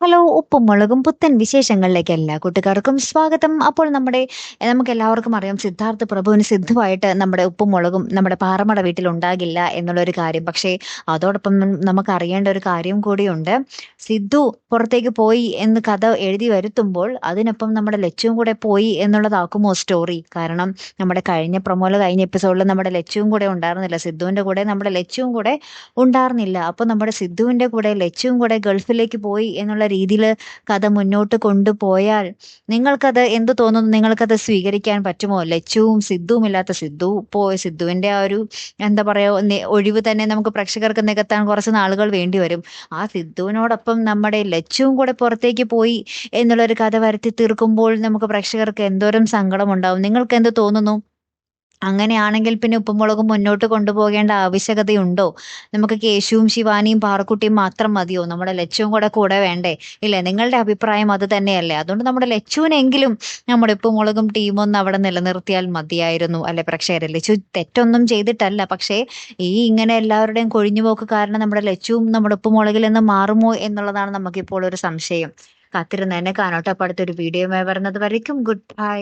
Hello ഉപ്പും മുളകും പുത്തൻ വിശേഷങ്ങളിലേക്ക് എല്ലാ കൂട്ടുകാർക്കും സ്വാഗതം. അപ്പോൾ നമ്മുടെ നമുക്ക് എല്ലാവർക്കും അറിയാം സിദ്ധാർത്ഥ പ്രഭുവിന് സിദ്ധുവായിട്ട് നമ്മുടെ ഉപ്പും മുളകും നമ്മുടെ പാറമട വീട്ടിൽ ഉണ്ടാകില്ല എന്നുള്ളൊരു കാര്യം. പക്ഷേ അതോടൊപ്പം നമുക്ക് അറിയേണ്ട ഒരു കാര്യം കൂടിയുണ്ട്. സിദ്ധു പുറത്തേക്ക് പോയി എന്ന് കഥ എഴുതി വരുത്തുമ്പോൾ അതിനൊപ്പം നമ്മുടെ ലച്ചുവും കൂടെ പോയി എന്നുള്ളതാക്കുമോ സ്റ്റോറി കാരണം നമ്മുടെ കഴിഞ്ഞ പ്രമോല കഴിഞ്ഞ എപ്പിസോഡിൽ നമ്മുടെ ലച്ചുവും കൂടെ ഉണ്ടായിരുന്നില്ല. സിദ്ധുവിന്റെ കൂടെ നമ്മുടെ ലച്ചുവും കൂടെ ഉണ്ടായിരുന്നില്ല. അപ്പൊ നമ്മുടെ സിദ്ധുവിന്റെ കൂടെ ലച്ചുവും കൂടെ ഗൾഫിലേക്ക് പോയി എന്നുള്ള രീതിയിൽ കഥ മുന്നോട്ട് കൊണ്ടുപോയാൽ നിങ്ങൾക്കത് എന്ത് തോന്നുന്നു? നിങ്ങൾക്കത് സ്വീകരിക്കാൻ പറ്റുമോ? ലച്ചുവും സിദ്ധുവും ഇല്ലാത്ത സിദ്ധു പോയ സിദ്ധുവിന്റെ ആ ഒരു എന്താ പറയാ നെ- ഒഴിവ് തന്നെ നമുക്ക് പ്രേക്ഷകർക്ക് നികത്താൻ കുറച്ച് നാളുകൾ വേണ്ടി വരും. ആ സിദ്ധുവിനോടൊപ്പം നമ്മുടെ ലച്ചുവും കൂടെ പുറത്തേക്ക് പോയി എന്നുള്ളൊരു കഥ വരുത്തി തീർക്കുമ്പോൾ നമുക്ക് പ്രേക്ഷകർക്ക് എന്തോരം സങ്കടം ഉണ്ടാവും നിങ്ങൾക്ക് എന്ത് തോന്നുന്നു? അങ്ങനെയാണെങ്കിൽ പിന്നെ ഉപ്പുമുളകും മുന്നോട്ട് കൊണ്ടുപോകേണ്ട ആവശ്യകതയുണ്ടോ? നമുക്ക് കേശുവും ശിവാനിയും പാറക്കുട്ടിയും മാത്രം മതിയോ? നമ്മുടെ ലച്ചുവും കൂടെ കൂടെ വേണ്ടേ? ഇല്ലേ? നിങ്ങളുടെ അഭിപ്രായം അത് തന്നെയല്ലേ. അതുകൊണ്ട് നമ്മുടെ ലച്ചുവിനെങ്കിലും നമ്മുടെ ഉപ്പുമുളകും ടീമും ഒന്ന് അവിടെ നിലനിർത്തിയാൽ മതിയായിരുന്നു. അല്ലെ പ്രക്ഷേ ലച്ചു തെറ്റൊന്നും ചെയ്തിട്ടല്ല. പക്ഷേ ഈ ഇങ്ങനെ എല്ലാവരുടെയും കൊഴിഞ്ഞുപോക്ക് കാരണം നമ്മുടെ ലച്ചുവും നമ്മുടെ ഉപ്പുമുളകിൽ നിന്ന് മാറുമോ എന്നുള്ളതാണ് നമുക്കിപ്പോൾ ഒരു സംശയം. കാത്തിരുന്ന് എന്നെ കാണോട്ടോ അപ്പൊ അടുത്തൊരു വീഡിയോ വരുന്നത് വരയ്ക്കും ഗുഡ് ബൈ.